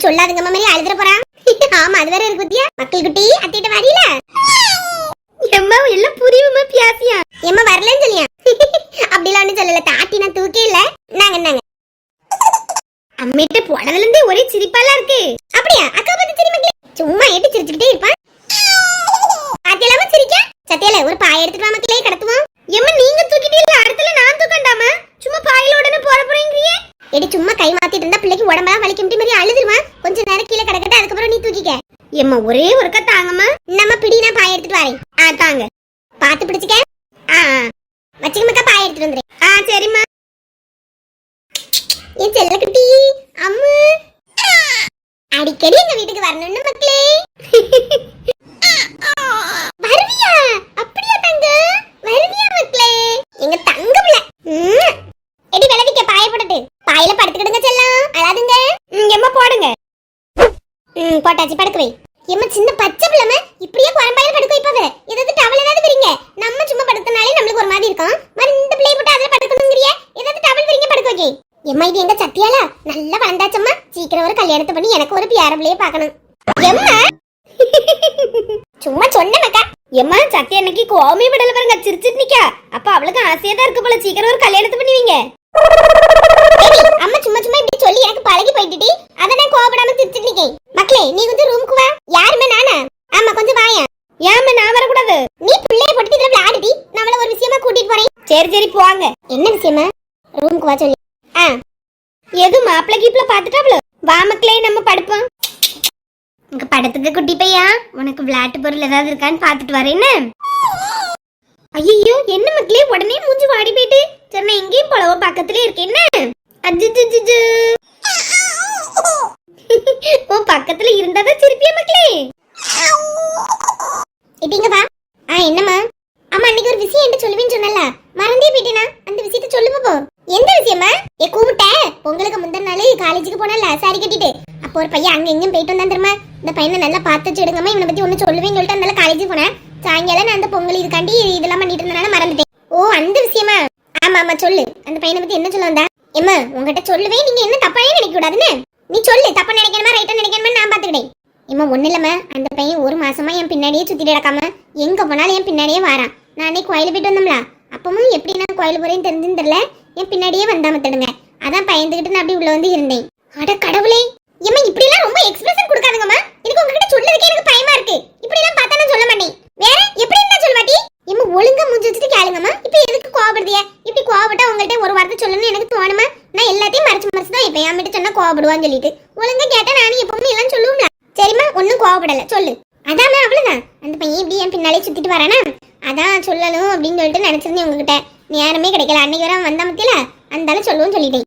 சொல்லாதுங்க மாதிரி அழுதுற போறான் ஆமா அது வேற இருக்கு பத்தியா? மக்கள் குட்டி அத்திட்ட வரீல எம்மா எல்லாம் புரியுமா பியாசியா? எம்மா வரலன்னு சொல்லியா? அப்படிலாம் சொல்லல தாட்டி நான் தூக்கே இல்ல. நாங்க நாங்க அம்மிட்ட போனதுல இருந்தே ஒரே சிரிப்பாலாம் இருக்கு. அப்படியா? அக்கா பத்தி சிரி மக்களே சும்மா ஏட்டு சிரிச்சுக்கிட்டே இருப்பான் பாத்தியலாம சிரிக்க? சத்தியால ஒரு பாய் எடுத்துட்டு வா மக்களே கடத்துவோம். எம்மா நீங்க தூக்கிட்டீங்க அடுத்துல நான் தூக்கண்டாமா சும்மா பாயில உடனே போற போறீங்கறியே. எடி சும்மா கை மாத்திட்டு இருந்தா பிள்ளைக்கு உடம்பெல்லாம் வலிக்க அழுதுருவான் கொஞ்சம் கொஞ்ச நேரம் கீழே கிடக்கட்டு அதுக்கப்புறம் நீ தூக்கிக்க. எம்மா ஒரே ஒருக்க தாங்கம்மா. நம்ம பிடினா பாய எடுத்துட்டு வரேன். ஆ தாங்க. பார்த்து பிடிச்சிக்க. ஆ வச்சுக்கமாக்கா பாய எடுத்துட்டு வந்துடுறேன் ஆ சரிம்மா. என் செல்லக்குட்டி அம்மு. அடிக்கடி எங்க வீட்டுக்கு வரணும்னு மக்களே வருவியா அப்படியா தங்க வருவியா மக்களே எங்க தங்க பிள்ளை ம். எடி விளவிக்க பாய போட்டுட்டு பாயில படுத்துக்கிடுங்க செல்லம் அழாதுங்க ம், எம்மா போடுங்க ம் போட்டாச்சு படுக்க வை எம்மா சின்ன பச்சை பிள்ளைம இப்படியே குழம்பாயில படுக்க வைப்பாவ ஏதாவது டவல் ஏதாவது விரிங்க நம்ம சும்மா படுத்தனாலே நம்மளுக்கு ஒரு மாதிரி இருக்கும் மாதிரி இந்த பிள்ளைய போட்டு அதுல படுக்கணுங்கிறிய ஏதாவது டவல் விரிங்க படுக்க வைக்க எம்மா இது எங்க சத்தியாலா நல்லா வளர்ந்தாச்சம்மா. சீக்கிரம் ஒரு கல்யாணத்தை பண்ணி எனக்கு ஒரு பியார பிள்ளைய பார்க்கணும். எம்மா? சும்மா சொன்னேனக்கா எம்மா சத்தியா அன்னைக்கு கோவமே விடல பாருங்க. சிரிச்சிட்டு நிக்கா. அப்ப அவளுக்கு ஆசையா தான் இருக்கு போல. சீக்கிரம் ஒரு கல்யாணத்தை பண்ணுவீங்க. அம்மா சும்மா சும்மா இப்படி சொல்லி எனக்கு பழகி போயிட்டுடி அத நான் கோவப்படாம சிரிச்சிட்டு நிக்கேன். மக்களே நீ கொஞ்சம் ரூமுக்கு வா. யாருமே நானா? ஆமா கொஞ்சம் வாயா. ஏமா நான் வரக்கூடாது. நீ பிள்ளைய போட்டு இதுல விளையாடுடி நான் அவளை ஒரு விஷயமா கூட்டிட்டு போறேன். சரி சரி போவாங்க என்ன விஷயமா? ரூமுக்கு வா சொல்லி. மாப்பிள்ளை கீப்பில் பாத்துட்டாப்ல வா மக்களே நம்ம படுப்போம். இங்க படத்துக்கு குட்டி பையா உனக்கு விளையாட்டு பொருள் ஏதாவது இருக்கான்னு பார்த்துட்டு வரேன்னு ஐயோ என்ன மக்களே உடனே மூஞ்சி வாடி போயிட்டு. சரி நான் எங்கேயும் போலவோ பக்கத்துல இருக்கேன் அஜிஜிஜிஜு ஓ பக்கத்துல இருந்தாதான் சிரிப்பியா மக்களே இட்டிங்க வா ஆ என்னம்மா ஆமா அன்னைக்கு ஒரு விஷயம் என்ன சொல்லுவேன்னு சொன்னல மறந்தே போயிட்டேனா அந்த விஷயத்த சொல்லு போ எந்த விஷயமா ஏ கூப்பிட்ட உங்களுக்கு முந்தின நாள் காலேஜுக்கு போனல சாரி கட்டிட்டு அப்போ ஒரு பையன் அங்கே எங்கேயும் போயிட்டு வந்தான் தெரியுமா? இந்த பையனை நல்லா பார்த்து வச்சுடுங்கம்மா இவனை பத்தி ஒண்ணு சொல்லுவேன்னு சொல்லிட்டு அதனால காலேஜ் போனேன். சாயங்காலம் நான் அந்த பொங்கல் இதுக்காண்டி இதெல்லாம் பண்ணிட்டு இருந்தனால மறந்துட்டேன். ஓ அந்த விஷயமா? ஆமா ஆமா சொல்லு. அந்த பையனை பத்தி என்ன சொல்ல வந்தா? எம்மா உங்ககிட்ட சொல்லுவேன் நீங்க என்ன தப்பானே நினைக்க கூடாதுன்னு நீ சொல்லு தப்பா நினைக்கணுமா ரைட்டா நினைக்கணுமா நான் பாத்துக்கிட்டேன் எம்மா ஒண்ணு இல்லம்மா. அந்த பையன் ஒரு மாசமா என் பின்னாடியே சுத்திட்டு கிடக்காம எங்க போனாலும் என் பின்னாடியே வாரான். நான் அன்னைக்கு கோயிலுக்கு போயிட்டு வந்தோம்ல அப்பவும் எப்படி நான் கோயில் போறேன்னு தெரிஞ்சுன்னு தெரியல. என் பின்னாடியே வந்தாம தடுங்க. அதான் பயந்துகிட்டு நான் அப்படி உள்ள வந்து இருந்தேன். அட கடவுளே! ஏம்மா இப்படி எல்லாம் ரொம்ப எக்ஸ்பிரஷன் கொடுக்காதங்கம்மா எனக்கு உங்ககிட்ட சொல்றதுக்கே எனக்கு பயமா இருக்கு. இப்படி எல்லாம் பார்த்தா நான் சொல்ல மாட்டேன். வேற எப்படி இருந்தா சொல்ல மாட்டி? ஏம்மா ஒழுங்கா மூஞ்சி வச்சுட்டு கேளுங்கம்மா இப்போ எதுக்கு கோவப்படுதிய? இப்படி கோவப்பட்டா உங்கள்கிட்ட ஒரு வார்த்தை சொல்லணும்னு எனக்கு தோணுமா? நான் எல்லாத்தையும் மறைச்சு மறைச்சு தான் இப்போ என்கிட்ட சொன்னா கோவப்படுவான்னு சொல்லிட்டு. ஒழுங்கா கேட்டா நானும் எப்பவுமே எல்லாம் சொல்லுவோம்ல சரிம்மா ஒன்றும் கோவப்படல. சொல்லு. அதான் அவ்வளவுதான். அந்த பையன் இப்படி என் பின்னாலே சுத்திட்டு வரானா? அதான் சொல்லணும் அப்படின்னு சொல்லிட்டு நினைச்சிருந்தேன் உங்ககிட்ட. நேரமே கிடைக்கல. அன்னைக்கு வர வந்த மத்தியில அந்தாலும் சொல்லுவோம் சொல்லிட்டேன்.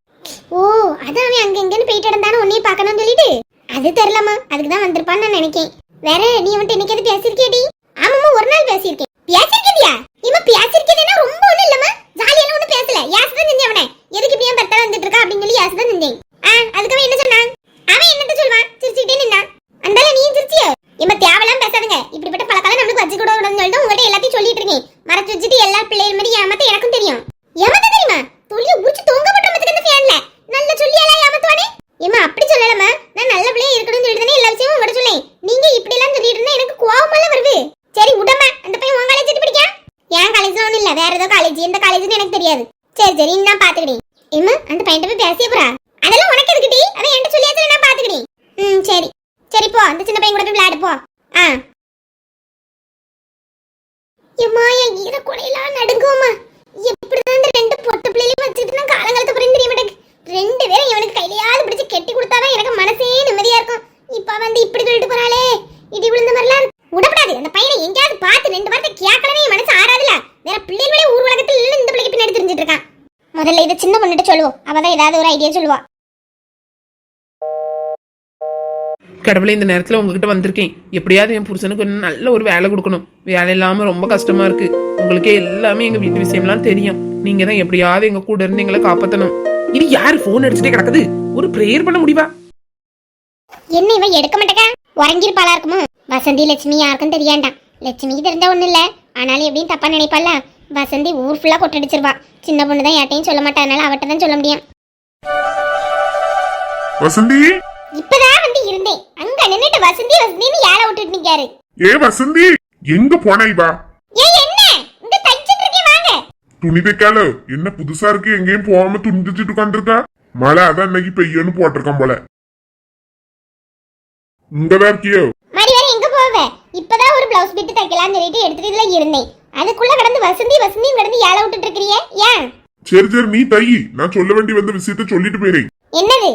ஓ அதான் அவன் அங்க எங்கன்னு போயிட்டு இருந்தானே உன்னையும் பார்க்கணும்னு சொல்லிட்டு? அது தெரியலம்மா அதுக்கு தான் வந்திருப்பான்னு நான் நினைக்கேன். வேற நீ வந்துட்டு இன்னைக்கு எது பேசியிருக்கேடி ஆமாம்மா ஒரு நாள் பேசியிருக்கேன். பேசியிருக்கியா இவ பேசியிருக்கேன்னா ரொம்ப ஒண்ணும் இல்லம்மா ஜாலியெல்லாம் ஒன்றும் பேசல யாஸ் தான் செஞ்சேன் அவனை எதுக்கு இப்படி என் பத்தல வந்துட்டு இருக்கா அப்படின்னு சொல்லி யாஸ் தான் செஞ்சேன் ஆ அதுக்கு அவன் என்ன சொன்னான் அவன் என்னத்த சொல்வான் சிரிச்சுக்கிட்டே நின்னான் அந்தால நீ சிரிச்சியோ இம்ம தேவலாம் பேசாதுங்க இப்படிப்பட்ட பழக்கம் நம்மளுக்கு வச்சு கூட கூடாதுன்னு சொல்லிட்டு உங்கள்ட்ட எல்லாத்தையும் சொல்லிட்டு இருக்கேன் மறைச்சு வச்சுட்டு எல்லா பிள்ளைகள் மாதிரி ஏமாத்த எனக்கும் தெரியும் ஏமாத்த தெரியுமா துளிய உரிச்சு தொங்க போட்டுறதுக்கு இந்த ஃபேன்ல நல்ல சொல்லியெல்லாம் ஏமாத்துவானே ஏமா அப்படி சொல்லலமா நான் நல்ல பிள்ளையா இருக்கணும்னு சொல்லிட்டு தானே எல்லா விஷயமும் விட சொன்னேன் நீங்க இப்படி எல்லாம் சொல்லிட்டு இருந்தா எனக்கு கோவமெல்லாம் வருது சரி உடம்பா அந்த பையன் உன் காலேஜ் படிக்கான் என் காலேஜ் ஒன்றும் இல்ல வேற ஏதோ காலேஜ் எந்த காலேஜ்னு எனக்கு தெரியாது சரி சரி நான் பாத்துக்கிறேன் ஏமா அந்த பையன் போய் பேசிய போறா அதெல்லாம் உனக்கு எதுக்குடி அதை என்கிட்ட சொல்லியாச்சு நான் பாத்துக்கிறேன் ம் சரி சரி போ அந்த சின்ன பையன் கூட போய் விளையாடு போ ஆ வீர கொலையெல்லாம் நடுங்குவோமா? எப்படிதான் இந்த ரெண்டு பொட்டு பிள்ளைகளையும் வச்சுட்டு நான் காலங்காலத்து புரியும் தெரிய மாட்டேங்க ரெண்டு பேரும் இவனுக்கு கையிலையாவது பிடிச்சு கெட்டி கொடுத்தாதான் எனக்கு மனசே நிம்மதியா இருக்கும். இப்ப வந்து இப்படி சொல்லிட்டு போறாளே. இடி விழுந்த மாதிரிலாம் விடப்படாது. அந்த பையனை எங்கேயாவது பார்த்து ரெண்டு வார்த்தை கேட்கலனே மனசு ஆறாதுல வேற பிள்ளைகளே ஊர் உலகத்தில் இல்லைன்னு இந்த பிள்ளைக்கு பின்னாடி தெரிஞ்சிட்டு இருக்கான். முதல்ல இதை சின்ன பொண்ணுகிட்ட சொல்லுவோம். அவதான் ஏதாவது ஒரு ஐடியா சொல்லுவா. கடவுளே இந்த நேரத்தில் உங்ககிட்ட வந்திருக்கேன். எப்படியாவது என் புருஷனுக்கு ஒரு நல்ல ஒரு வேலை கொடுக்கணும். வேலை இல்லாமல் ரொம்ப கஷ்டமா இருக்கு. உங்களுக்கே எல்லாமே எங்க வீட்டு விஷயம்லாம் தெரியும். நீங்க தான் எப்படியாவது எங்க கூட இருந்து எங்களை காப்பாத்தணும். இது யாரு ஃபோன் அடிச்சுட்டே கிடக்குது? ஒரு ப்ரேயர் பண்ண முடியுமா? என்ன இவன் எடுக்க மாட்டேக்கா? உறங்கிருப்பாளா இருக்குமோ? வசந்தி லட்சுமி யாருக்கும் தெரியாண்டாம் லட்சுமிக்கு தெரிஞ்ச ஒண்ணும் இல்ல. ஆனாலும் எப்படியும் தப்பா நினைப்பால வசந்தி ஊர் ஃபுல்லா கொட்டடிச்சிருவா. சின்ன பொண்ணு தான் யார்ட்டையும் சொல்ல மாட்டா. அதனால அவட்ட தான் சொல்ல முடியும். வசந்தி? இப்பதான் வந்து இருந்தேன். அங்க நின்னுட்டு வசந்தி வசந்தின்னு ஏழை விட்டுட்டு நிக்காரு. ஏ வசந்தி எங்க போன இவா? ஏய் என்ன? இங்க தைச்சிட்டு இருக்கேன் வாங்க. துணி தைக்கால? என்ன புதுசா இருக்கு? எங்கேயும் போகாம துணி தைச்சிட்டு உட்காந்துருக்கா? மழை அதான் இன்னைக்கு பெய்யன்னு போட்டிருக்கான் போல. இங்கதான் இருக்கியோ? மடி வேற எங்க போவ? இப்பதான் ஒரு பிளவுஸ் பிட் தைக்கலாம்னு சொல்லிட்டு எடுத்துட்டு இதுல இருந்தேன். அதுக்குள்ள கடந்து வசந்தி வசந்தி கடந்து ஏழை விட்டுட்டு இருக்கிறியே. ஏன்? சரி சரி நீ தை. நான் சொல்ல வேண்டி வந்த விஷயத்த சொல்லிட்டு போயிறேன் என்னது?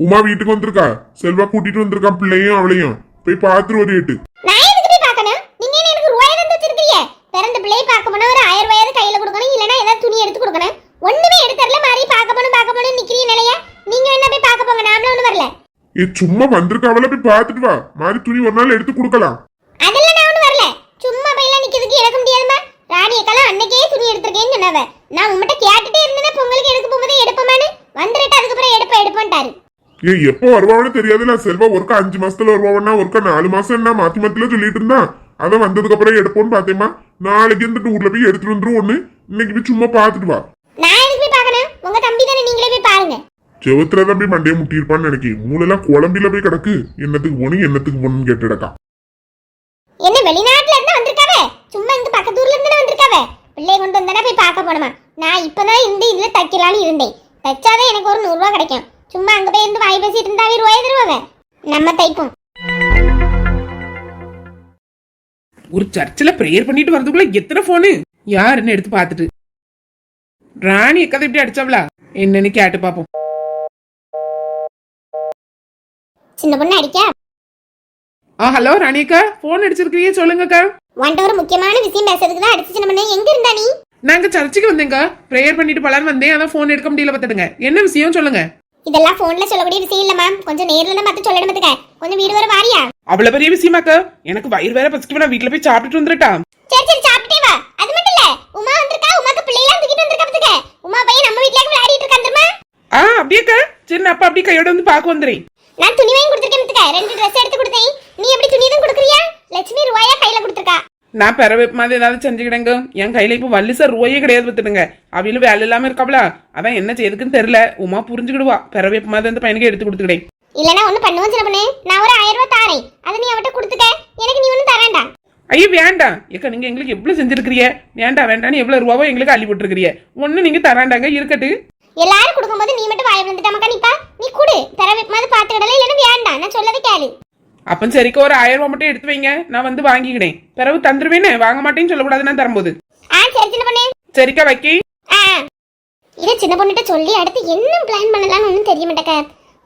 உமா வீட்டுக்கு வந்திருக்கா? செல்வா கூட்டிட்டு வந்திருக்கான் பிள்ளையும் அவளையும். போய் பாத்துரு ஒரு எட்டு. நான் எதுக்கு போய் பார்க்கணும்? நீங்க என்ன எனக்கு ரூபாய் தந்து வச்சிருக்கீங்க? பிறந்த பிள்ளையை பார்க்க போனா ஒரு ஆயிரம் ரூபாயாவது கையில கொடுக்கணும் இல்லனா ஏதாவது துணி எடுத்து கொடுக்கணும். ஒண்ணுமே எடுத்தரல மாதிரி பார்க்க போணும் பார்க்க போணும் நிக்கிறீ நிலையா? நீங்க என்ன போய் பார்க்க போங்க ஒண்ணு வரல. ஏ சும்மா வந்திருக்காவல போய் பாத்துட்டு வா. மாதிரி துணி ஒரு நாள் எடுத்து கொடுக்கலாம். அதெல்லாம் நான் ஒண்ணு வரல. சும்மா பையெல்லாம் நிக்கிறதுக்கு எடுக்க முடியாதுமா ராணியக்கெல்லாம் அன்னைக்கே துணி எடுத்திருக்கேன்னு சொன்னவ. நான் உங்ககிட்ட கேட்டுட்டே இருந்தேன்னா பொங்கலுக்கு எடுக்க போகும்போது எடுப்பமான்னு. வந்துட்டு அதுக்கப்புறம் எடுப்ப எடுப்பேன்ட்டாரு ஏ எப்போ வருவான்னு தெரியாதுல செல்வா ஒருக்கா அஞ்சு மாசத்துல வருவான்னா ஒருக்கா நாலு மாசம் என்ன மாத்தி மாத்தில சொல்லிட்டு இருந்தா? அதான் வந்ததுக்கு அப்புறம் எடுப்போம்னு பாத்தேமா நாளைக்கு இருந்துட்டு ஊர்ல போய் எடுத்துட்டு வந்துரும் ஒண்ணு. இன்னைக்கு போய் சும்மா பாத்துட்டு வா. நான் உங்க தம்பி தானே நீங்களே போய் பாருங்க. செவத்துல தான் போய் மண்டையை முட்டியிருப்பான்னு நினைக்கிறேன் மூளெல்லாம் குழம்பில போய் கிடக்கு. என்னத்துக்கு போகணும் என்னத்துக்கு போகணும்னு கேட்டுடக்கா. என்ன வெளிநாட்டுல இருந்து வந்திருக்காவ? சும்மா இங்க பக்கத்தூர்ல இருந்து வந்திருக்காவ? பிள்ளைய கொண்டு வந்தானே போய் பார்க்க போணுமா? நான் இப்பதான் இந்த இதுல தைக்கலாம்னு இருந்தேன். தைச்சாதான் எனக்கு ஒரு நூறு ரூபா கிடைக்கும். சும்மா அங்க போய் இருந்து வாய் பேசிட்டு இருந்தாவே ரூபாய் தருவாங்க. நம்ம தைப்போம். ஒரு சர்ச்சில் ப்ரேயர் பண்ணிட்டு வரதுக்குள்ள எத்தனை போனு யாருன்னு எடுத்து பார்த்துட்டு. ராணி எக்கதை இப்படி அடிச்சாவளா என்னன்னு கேட்டு பாப்போம் சின்ன பொண்ணு அடிக்க? ஆ ஹலோ ராணி அக்கா. போன் அடிச்சிருக்கீங்க சொல்லுங்கக்கா உன்ட்ட ஒரு முக்கியமான விஷயம் பேசுறதுக்கு தான் அடிச்சு சின்ன பொண்ணு. எங்க இருந்தா நீ? நாங்க சர்ச்சுக்கு வந்தேங்க ப்ரேயர் பண்ணிட்டு பலான்னு வந்தேன். அதான் போன் எடுக்க முடியல பார்த்துடுங்க. என்ன விஷயம் சொல்லுங்க. இதெல்லாம் போன்ல சொல்லக்கூடிய விஷயம் இல்ல மேம் கொஞ்சம் நேர்ல தான் பார்த்து சொல்லணும் பாத்துக்க. கொஞ்சம் வீடு வர வாரியா? அவ்வளவு பெரிய விஷயமாக்கா எனக்கு வயிறு வேற பசிக்கு நான் வீட்டுல போய் சாப்பிட்டுட்டு வந்துட்டா சரி சரி சாப்பிட்டே வா அது மட்டும் இல்ல உமா வந்திருக்கா? உமாக்கு பிள்ளைலாம் தூக்கிட்டு வந்திருக்கா பாத்துக்க. உமா பையன் நம்ம வீட்ல விளையாடிட்டு இருக்கான் தெரியுமா? ஆ அப்படியேக்கா சரி நான் அப்ப அப்படியே கையோட வந்து பார்க்க வந்துறேன். நான் துணி வாங்கி கொடுத்துருக்கேன் பாத்துக்க. ரெண்டு ட்ரெஸ் எடுத்து கொடுத்தேன். நீ எப்படி துணி தான் கொடுக்குறியா? லட்சுமி ரூபாயா கையில கொடுத்துருக்கா. நான் பிறவை மாதிரி ஏதாவது செஞ்சுக்கிடேங்க என் கையில இப்போ வள்ளி சார் ரூபாயே கிடையாது பார்த்துடுங்க அவையில வேலை இல்லாம இருக்காப்ல. அதான் என்ன செய்யுதுக்குன்னு தெரியல. உமா புரிஞ்சுக்கிடுவா. பிறவை மாதிரி அந்த பையனுக்கு எடுத்து கொடுத்துக்கிடேன் இல்லனா ஒண்ணு பண்ணுவோம் சின்ன பொண்ணு நான் ஒரு ஆயிரம் ரூபாய் தாரேன். அதை நீ அவட்ட கொடுத்துக்க. எனக்கு நீ ஒன்னும் தரேன்டா. ஐயோ வேண்டாம் ஏக்கா நீங்க எங்களுக்கு எவ்வளவு செஞ்சிருக்கிறீங்க? வேண்டாம் வேண்டாம்னு எவ்வளவு ரூபாவோ எங்களுக்கு அள்ளி போட்டுருக்கிறீங்க. ஒண்ணு நீங்க தராண்டாங்க இருக்கட்டு. எல்லாரும் கொடுக்கும்போது நீ மட்டும் வாய் வந்துட்டாமக்கா நிப்பா நீ குடு. தர வைக்கும்போது பாத்துக்கிடல இல்லைன்னா வேண்டாம். நான் சொல்லதை கேளு. அப்ப சரிக்கா ஒரு ஆயிரம் ரூபாய் மட்டும் எடுத்து வைங்க. நான் வந்து வாங்கிக்கிடேன். பிறகு தந்துருவேனே வாங்க மாட்டேன்னு சொல்லக்கூடாது நான் தரும்போது. சரிக்கா வைக்கி. இதை சின்ன பொண்ணுகிட்ட சொல்லி அடுத்து என்ன பிளான் பண்ணலாம்னு ஒன்றும் தெரிய மாட்டேக்க.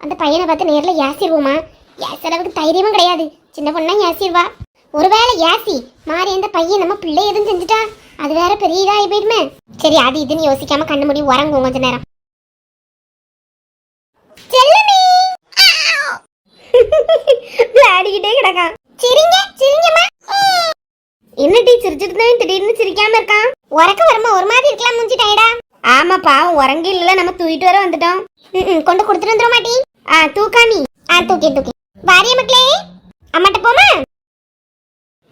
அந்த பையனை பார்த்து நேரில் யாசிடுவோமா யாசி அளவுக்கு தைரியமும் கிடையாது. சின்ன பொண்ணா யாசிடுவா ஒருவேளை யாசி மாறி அந்த பையன் நம்ம பிள்ளை எதுவும் செஞ்சுட்டா? அது வேற பெரிய இதாகி போயிடுமே. சரி அது இதுன்னு யோசிக்காம கண்ணு மூடி உறங்குவோம் கொஞ்ச நேரம். செல்லமே விளையாடிக்கிட்டே கிடக்கான். சிரிங்க சிரிங்கம்மா. என்ன டீ சிரிச்சிட்டு தான் திடீர்னு சிரிக்காம இருக்கான்? உறக்க வரமா? ஒரு மாதிரி இருக்கலாம் மூஞ்சி டயடா ஆமா பாவம் உறங்க இல்ல நம்ம தூக்கிட்டு வர வந்துட்டோம். ம், கொண்டு கொடுத்துட்டு வந்துட மாட்டி ஆ தூக்காமி ஆ தூக்கி தூக்கி. வாரிய மக்களே. அம்மாட்ட போமா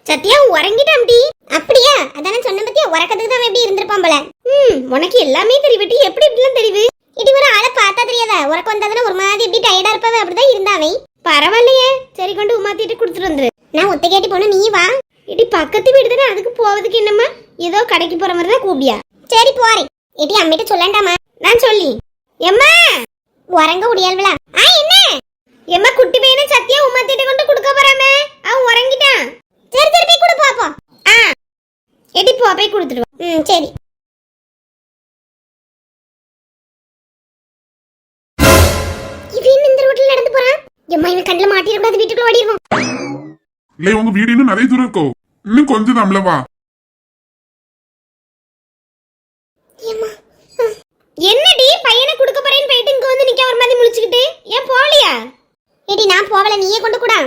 சத்யா உறங்கிட்டான் டி. அப்படியா? அதானே சொன்ன பத்தியா? உறக்கத்துக்கு தான் எப்படி இருந்திருப்பான் போல. ம் உனக்கு எல்லாமே தெரிவிட்டு எப்படி இப்படிலாம் தெரிவு இடி ஒரு ஆளை பார்த்தா தெரியாதா? உறக்க வந்தாதானே ஒரு மாதிரி எப்படி டயர்டா இருப்பாவே? அப்படிதான் இருந்தாவே பரவாயில்லையே. சரி கொண்டு உமாத்திட்டு கொடுத்துட்டு வந்துரு. நான் ஒத்த கேட்டி போன நீ வா. இடி பக்கத்து வீடு தானே அதுக்கு போவதுக்கு என்னம்மா? ஏதோ கடைக்கு போற மாதிரி தான் கூப்பியா. சரி போறேன். இடி அம்மிட்ட சொல்லண்டாமா நான் சொல்லி. எம்மா உறங்க முடியாதுல ஆ என்ன? எம்மா குட்டி பையனை சத்தியா உமா கொண்டு கொடுக்க போறாமே. அவன் உறங்கிட்டான். சரி சரி போய் கொடு பாப்போம் ஆ. எடி போ போய் கொடுத்துட்டு ம் சரி. இவன் இந்த ரோட்ல நடந்து போறான்? எம்மா இவன் கண்ணுல மாட்டிடக்கூடாது வீட்டுக்குள்ள ஓடிடுவோம் இல்லை உங்க வீடு இன்னும் நிறைய தூரம் இருக்கோ? இன்னும் கொஞ்சம் தாம்ல வா. என்னடி பையனை கொடுக்க போறேன்னு போயிட்டு இங்க வந்து நிக்க ஒரு மாதிரி முழிச்சுக்கிட்டு? ஏன் போகலையா? ஏடி நான் போகல நீயே கொண்டு கூடா.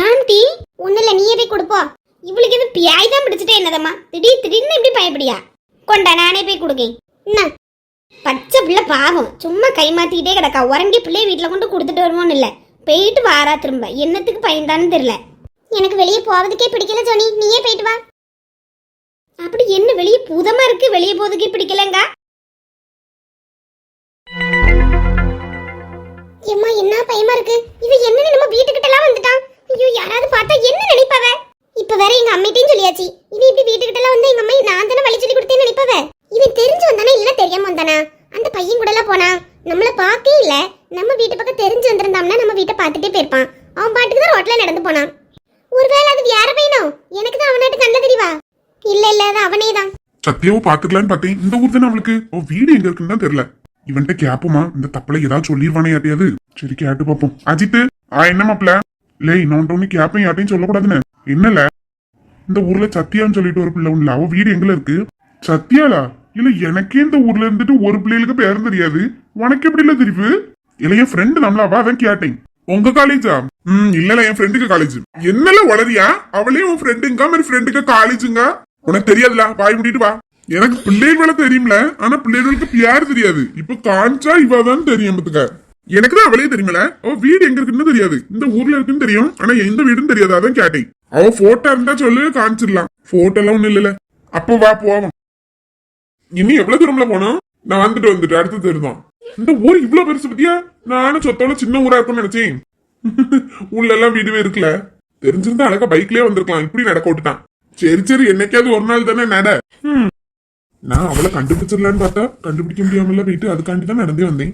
ஏன் டி ஒண்ணுல நீயே போய் கொடுப்போ. இவளுக்கு எது பியாய் தான் பிடிச்சிட்டே என்னதம்மா திடீர் திடீர்னு இப்படி பயப்படியா? கொண்டா நானே போய் கொடுக்கேன். என்ன? பச்சை பிள்ளை பாவம். சும்மா கை மாத்திக்கிட்டே கிடக்கா. உறங்கி பிள்ளைய வீட்டுல கொண்டு கொடுத்துட்டு வருவோன்னு இல்ல. போயிட்டு வாரா திரும்ப. என்னத்துக்கு பயந்தான்னு தெரியல. எனக்கு வெளியே போவதுக்கே பிடிக்கல ஜோனி நீயே போயிட்டு வா. அப்படி என்ன வெளியே பூதமா இருக்கு? வெளியே போவதுக்கே பிடிக்கலங்க. எம்மா என்ன பயமா இருக்கு? இது என்னன்னு நம்ம வீட்டுக்கிட்ட எல்லாம் வந்துட்டான். ஐயோ யாராவது பார்த்தா என்ன நினைப்பவ? இப்ப வேற எங்க அம்மிட்டையும் சொல்லியாச்சு. இவன் இப்படி வீட்டுக்கிட்ட எல்லாம் வந்து எங்க அம்மா நான் தானே வழி சொல்லி கொடுத்தேன்னு நினைப்பவ? இவன் தெரிஞ்சு வந்தானா இல்ல தெரியாம வந்தானா? அந்த பையன் கூட எல்லாம் போனா? நம்மள பாக்கே இல்லை. நம்ம வீட்டு பக்கம் தெரிஞ்சு வந்திருந்தாம்னா நம்ம வீட்டை பார்த்துட்டே போயிருப்பான். அவன் பாட்டுக்கு தான் ரோட்ல நடந்து போனான். ஒருவேளை அது வேற பையனோ எனக்கு தான் அவனாட்டு நல்ல தெரியவா இல்ல இல்ல அது அவனே தான். சத்தியாவும் பாத்துக்கலான்னு பார்த்தேன். இந்த ஊர் தானே அவளுக்கு? ஓ வீடு எங்க இருக்குன்னு தான் தெரியல. இவன்கிட்ட கேப்போமா? இந்த தப்பல ஏதாவது சொல்லிடுவானே யார்ட்டையாவது? சரி கேட்டு பார்ப்போம். அஜித் ஆ என்ன மாப்ள லே நான் ஒண்ணு கேப்பேன் யார்ட்டையும் சொல்லக்கூடாதுன்னு. என்னல? இந்த ஊர்ல சத்யான்னு சொல்லிட்டு ஒரு பிள்ளை உள்ள அவ வீடு எங்கல இருக்கு? சத்தியாலா இல்ல எனக்கே இந்த ஊர்ல இருந்துட்டு ஒரு பிள்ளைகளுக்கு பேரும் தெரியாது. உனக்கு எப்படி இல்ல தெரிவு? இல்ல என் ஃப்ரெண்டு நம்மள அவ அதான் கேட்டேன். உங்க காலேஜா ம் இல்லல என் ஃப்ரெண்டுக்கு காலேஜ் என்னல வளரியா அவளே உன் ஃப்ரெண்டுங்க மாதிரி ஃப்ரெண்டுக்கு காலேஜுங்க உனக்கு தெரியாதுல வாய் முடிட்டு வா. எனக்கு பிள்ளைகளை தெரியும்ல ஆனா பிள்ளைகளுக்கு பேர் தெரியாது. இப்ப காஞ்சா இவதான் தெரியும் பாத்துக்க. எனக்கு தான் அவளே தெரியுமல. அவ வீடு எங்க இருக்குன்னு தெரியாது. இந்த ஊர்ல இருக்குன்னு தெரியும் ஆனா எந்த வீடுன்னு தெரியாது அதான் கேட்டேன். அவ போட்டோ இருந்தா சொல்லு காமிச்சிடலாம். போட்டோ எல்லாம் ஒண்ணு இல்லல. அப்போ வா போவோம். இனி எவ்வளவு தூரம்ல போனோம்? நான் வந்துட்டு வந்துட்டு அடுத்து தெரிதான் இந்த ஊர் இவ்வளவு பெருசு பத்தியா? நானும் சொத்தோட சின்ன ஊரா இருக்கும்னு நினைச்சேன். உள்ள எல்லாம் வீடுவே இருக்குல்ல தெரிஞ்சிருந்தா அழகா பைக்லயே வந்திருக்கலாம். இப்படி நடக்க விட்டுட்டான். சரி சரி என்னைக்காவது ஒரு நாள் தானே நட. நான் அவளை கண்டுபிடிச்சிடலான்னு பார்த்தா கண்டுபிடிக்க முடியாமல போயிட்டு அதுக்காண்டி தான் நடந்தே வந்தேன்.